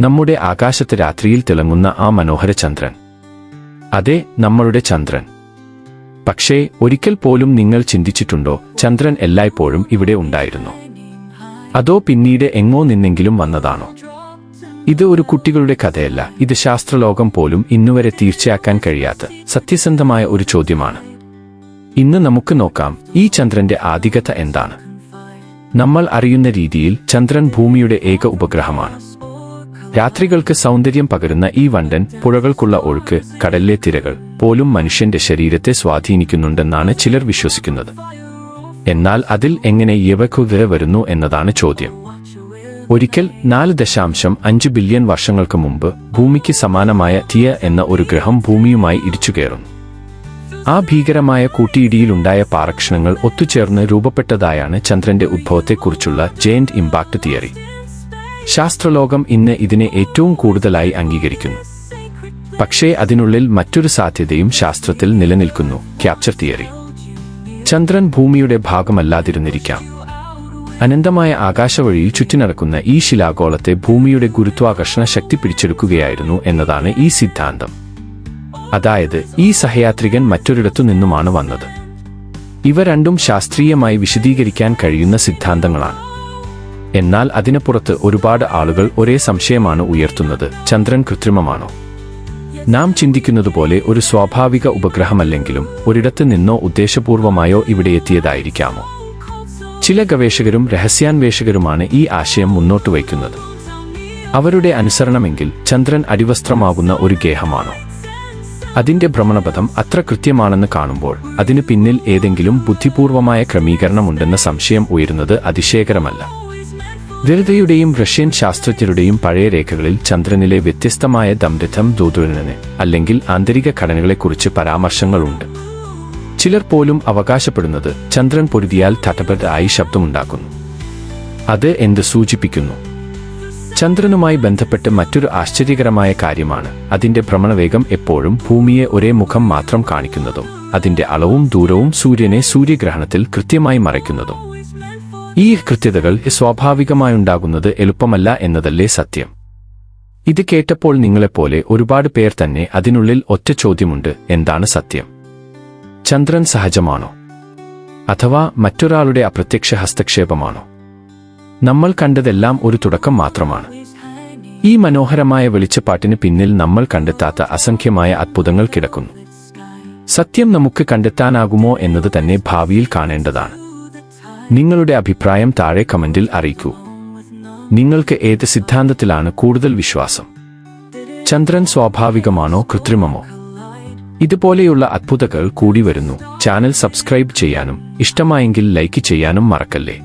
നമ്മുടെ ആകാശത്ത് രാത്രിയിൽ തിളങ്ങുന്ന ആ മനോഹര ചന്ദ്രൻ. അതെ നമ്മളുടെ ചന്ദ്രൻ. പക്ഷേ ഒരിക്കൽ പോലും നിങ്ങൾ ചിന്തിച്ചിട്ടുണ്ടോ ചന്ദ്രൻ എല്ലായ്പ്പോഴും ഇവിടെ ഉണ്ടായിരുന്നു? അതോ പിന്നീട് എങ്ങോ നിന്നെങ്കിലും വന്നതാണോ? ഇത് ഒരു കുട്ടികളുടെ കഥയല്ല ഇത് ശാസ്ത്രലോകം പോലും ഇന്നുവരെ തീർച്ചയാക്കാൻ കഴിയാത്ത സത്യസന്ധമായ ഒരു ചോദ്യമാണ്. ഇന്ന് നമുക്ക് നോക്കാം ഈ ചന്ദ്രന്റെ ആധികത എന്താണ്? നമ്മൾ അറിയുന്ന രീതിയിൽ ചന്ദ്രൻ ഭൂമിയുടെ ഏക ഉപഗ്രഹമാണ്. രാത്രികൾക്ക് സൗന്ദര്യം പകരുന്ന ഈ വണ്ടൻ പുഴകൾക്കുള്ള ഒഴുക്ക് കടലിലെ തിരകൾ പോലും മനുഷ്യന്റെ ശരീരത്തെ സ്വാധീനിക്കുന്നുണ്ടെന്നാണ് ചിലർ വിശ്വസിക്കുന്നത്. എന്നാൽ അതിൽ എങ്ങനെ യവക്കുതിര വരുന്നു എന്നതാണ് ചോദ്യം. ഒരിക്കൽ നാല് ദശാംശം അഞ്ച് ബില്യൺ വർഷങ്ങൾക്ക് മുമ്പ് ഭൂമിക്ക് സമാനമായ തിയ എന്ന ഒരു ഗ്രഹം ഭൂമിയുമായി ഇടിച്ചുകയറുന്നു ആ ഭീകരമായ കൂട്ടിയിടിയിലുണ്ടായ പാറക്ഷണങ്ങൾ ഒത്തുചേർന്ന് രൂപപ്പെട്ടതായാണ് ചന്ദ്രന്റെ ഉദ്ഭവത്തെക്കുറിച്ചുള്ള ജയന്റ് ഇമ്പാക്ട് തിയറി. ശാസ്ത്രലോകം ഇന്ന് ഇതിനെ ഏറ്റവും കൂടുതലായി അംഗീകരിക്കുന്നു. പക്ഷേ അതിനുള്ളിൽ മറ്റൊരു സാധ്യതയും ശാസ്ത്രത്തിൽ നിലനിൽക്കുന്നു. Capture theory. ചന്ദ്രൻ ഭൂമിയുടെ ഭാഗമല്ലാതിരുന്നിരിക്കാം. അനന്തമായ ആകാശവഴിയിൽ ചുറ്റിനടക്കുന്ന ഈ ശിലാഗോളത്തെ ഭൂമിയുടെ ഗുരുത്വാകർഷണ ശക്തി പിടിച്ചെടുക്കുകയായിരുന്നു എന്നതാണ് ഈ സിദ്ധാന്തം. അതായത് ഈ സഹയാത്രികൻ മറ്റൊരിടത്തു നിന്നുമാണ് വന്നത്. ഇവ രണ്ടും ശാസ്ത്രീയമായി വിശദീകരിക്കാൻ കഴിയുന്ന സിദ്ധാന്തങ്ങളാണ്. എന്നാൽ അതിനപ്പുറത്ത് ഒരുപാട് ആളുകൾ ഒരേ സംശയമാണ് ഉയർത്തുന്നത്. ചന്ദ്രൻ കൃത്രിമമാണോ? നാം ചിന്തിക്കുന്നതുപോലെ ഒരു സ്വാഭാവിക ഉപഗ്രഹമല്ലെങ്കിലും ഒരിടത്ത് നിന്നോ ഉദ്ദേശപൂർവമായോ ഇവിടെ എത്തിയതായിരിക്കാമോ? ചില ഗവേഷകരും രഹസ്യാന്വേഷകരുമാണ് ഈ ആശയം മുന്നോട്ട് വയ്ക്കുന്നത്. അവരുടെ അനുസരണമെങ്കിൽ ചന്ദ്രൻ അടിവസ്ത്രമാകുന്ന ഒരു ഗേഹമാണോ? അതിന്റെ ഭ്രമണപഥം അത്ര കൃത്യമാണെന്ന് കാണുമ്പോൾ അതിനു പിന്നിൽ ഏതെങ്കിലും ബുദ്ധിപൂർവമായ ക്രമീകരണമുണ്ടെന്ന സംശയം ഉയരുന്നത് അതിശയകരമല്ല. ദരിദ്രയുടെയും റഷ്യൻ ശാസ്ത്രജ്ഞരുടെയും പഴയ രേഖകളിൽ ചന്ദ്രനിലെ വ്യത്യസ്തമായ ദംരഥം ദൂതുരനെ അല്ലെങ്കിൽ ആന്തരിക ഘടനകളെക്കുറിച്ച് പരാമർശങ്ങളുണ്ട്. ചിലർ പോലും അവകാശപ്പെടുന്നത് ചന്ദ്രൻ പൊരുതിയാൽ തട്ടപ്പെട്ട ആയി ശബ്ദമുണ്ടാക്കുന്നു. അത് എന്ത് സൂചിപ്പിക്കുന്നു? ചന്ദ്രനുമായി ബന്ധപ്പെട്ട് മറ്റൊരു ആശ്ചര്യകരമായ കാര്യമാണ് അതിന്റെ ഭ്രമണവേഗം എപ്പോഴും ഭൂമിയെ ഒരേ മുഖം മാത്രം കാണിക്കുന്നതും അതിന്റെ അളവും ദൂരവും സൂര്യനെ സൂര്യഗ്രഹണത്തിൽ കൃത്യമായി മറയ്ക്കുന്നതും. ഈ കൃത്യതകൾ സ്വാഭാവികമായുണ്ടാകുന്നത് എളുപ്പമല്ല എന്നതല്ലേ സത്യം. ഇത് കേട്ടപ്പോൾ നിങ്ങളെപ്പോലെ ഒരുപാട് പേർ തന്നെ അതിനുള്ളിൽ ഒറ്റ ചോദ്യമുണ്ട് എന്താണ് സത്യം? ചന്ദ്രൻ സഹജമാണോ? അഥവാ മറ്റൊരാളുടെ അപ്രത്യക്ഷ ഹസ്തക്ഷേപമാണോ? നമ്മൾ കണ്ടതെല്ലാം ഒരു തുടക്കം മാത്രമാണ്. ഈ മനോഹരമായ വെളിച്ചപ്പാട്ടിന് പിന്നിൽ നമ്മൾ കണ്ടെത്താത്ത അസംഖ്യമായ അത്ഭുതങ്ങൾ കിടക്കുന്നു. സത്യം നമുക്ക് കണ്ടെത്താനാകുമോ എന്നത് തന്നെ ഭാവിയിൽ കാണേണ്ടതാണ്. നിങ്ങളുടെ അഭിപ്രായം താഴെ കമന്റിൽ അറിയിക്കൂ. നിങ്ങൾക്ക് ഏത് സിദ്ധാന്തത്തിലാണ് കൂടുതൽ വിശ്വാസം? ചന്ദ്രൻ സ്വാഭാവികമാണോ കൃത്രിമമോ? ഇതുപോലെയുള്ള അത്ഭുതകൾ കൂടി വരുന്നു. ചാനൽ സബ്സ്ക്രൈബ് ചെയ്യാനും ഇഷ്ടമായെങ്കിൽ ലൈക്ക് ചെയ്യാനും മറക്കല്ലേ?